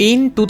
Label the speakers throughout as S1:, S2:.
S1: In two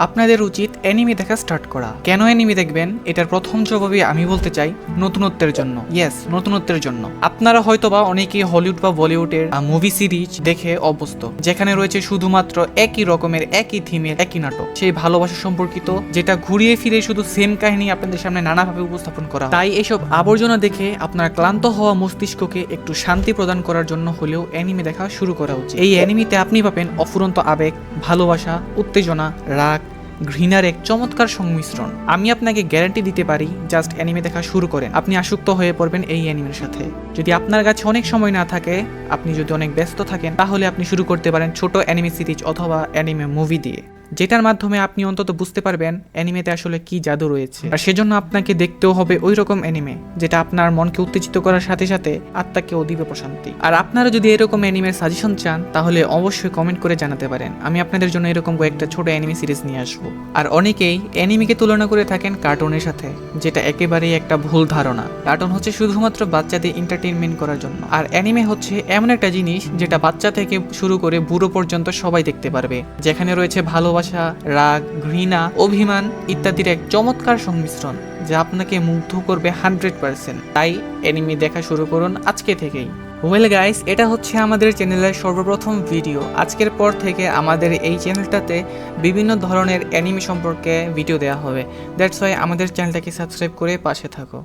S1: আপনাদের উচিত anime দেখা স্টার্ট করা। কেন অ্যানিমে দেখবেন? এটার প্রথম জবাবে আমি বলতে চাই নতুনত্বের জন্য। ইয়েস নতুনত্বের জন্য। আপনারা হয়তোবা অনেকেই হলিউড বা বলিউডের মুভি সিরিজ দেখে অভ্যস্ত। যেখানে রয়েছে শুধুমাত্র একই রকমের, একই থিমের একই নাটক। সেই ভালোবাসা সম্পর্কিত, যেটা ঘুরিয়ে ফিরে শুধু সেম কাহিনী আপনাদের সামনে নানাভাবে উপস্থাপন করা। তাই এসব আবর্জনা দেখে আপনার ক্লান্ত হওয়া মস্তিষ্ককে একটু শান্তি প্রদান করার জন্য হলেও অ্যানিমে দেখা শুরু করা উচিত। এই অ্যানিমিতে আপনি পাবেন অফুরন্ত আবেগ, ভালোবাসা, উত্তেজনা, রাগ ঘৃণার এক চমৎকার সংমিশ্রণ। আমি আপনাকে গ্যারান্টি দিতে পারি, জাস্ট অ্যানিমে দেখা শুরু করেন। আপনি আসক্ত হয়ে পড়বেন এই অ্যানিমের সাথে। যদি আপনার কাছে অনেক সময় না থাকে, আপনি যদি অনেক ব্যস্ত থাকেন, তাহলে আপনি শুরু করতে পারেন ছোট অ্যানিমে সিরিজ অথবা অ্যানিমে মুভি দিয়ে। যেটার মাধ্যমে আপনি অন্তত বুঝতে পারবেন অ্যানিমেতে আসলে কি জাদু রয়েছে। আর সেজন্য আপনাকে দেখতেও হবে ওই রকম অ্যানিমে, যেটা আপনার মনকে উত্তেজিত করার সাথে সাথে আত্মাকেও দিবে প্রশান্তি। আর আপনারা যদি এরকম অ্যানিমের সাজেশন চান, তাহলে অবশ্যই কমেন্ট করে জানাতে পারেন। আমি আপনাদের জন্য এরকম কয়েকটা ছোট অ্যানিমে সিরিজ নিয়ে আসব। আর অনেকেই অ্যানিমেকে তুলনা করে থাকেন কার্টুনের সাথে, যেটা একেবারেই একটা ভুল ধারণা। কার্টুন হচ্ছে শুধুমাত্র বাচ্চাদের এন্টারটেনমেন্ট করার জন্য। আর অ্যানিমে হচ্ছে এমন একটা জিনিস, যেটা বাচ্চা থেকে শুরু করে বুড়ো পর্যন্ত সবাই দেখতে পারবে। যেখানে রয়েছে ভালোবাসা রাগ, ঘৃণা, অভিমান ইত্যাদির এক চমৎকার সংমিশ্রণ যা আপনাকে মুগ্ধ করবে হান্ড্রেড পার্সেন্ট। তাই অ্যানিমে দেখা শুরু করুন আজকে থেকেই। ওয়েল গাইস এটা হচ্ছে আমাদের চ্যানেলের সর্বপ্রথম ভিডিও আজকের পর থেকে আমাদের এই চ্যানেলটাতে বিভিন্ন ধরনের অ্যানিমে সম্পর্কে ভিডিও দেওয়া হবে। দ্যাটস ওয়াই আমাদের চ্যানেলটাকে সাবস্ক্রাইব করে পাশে থাকো।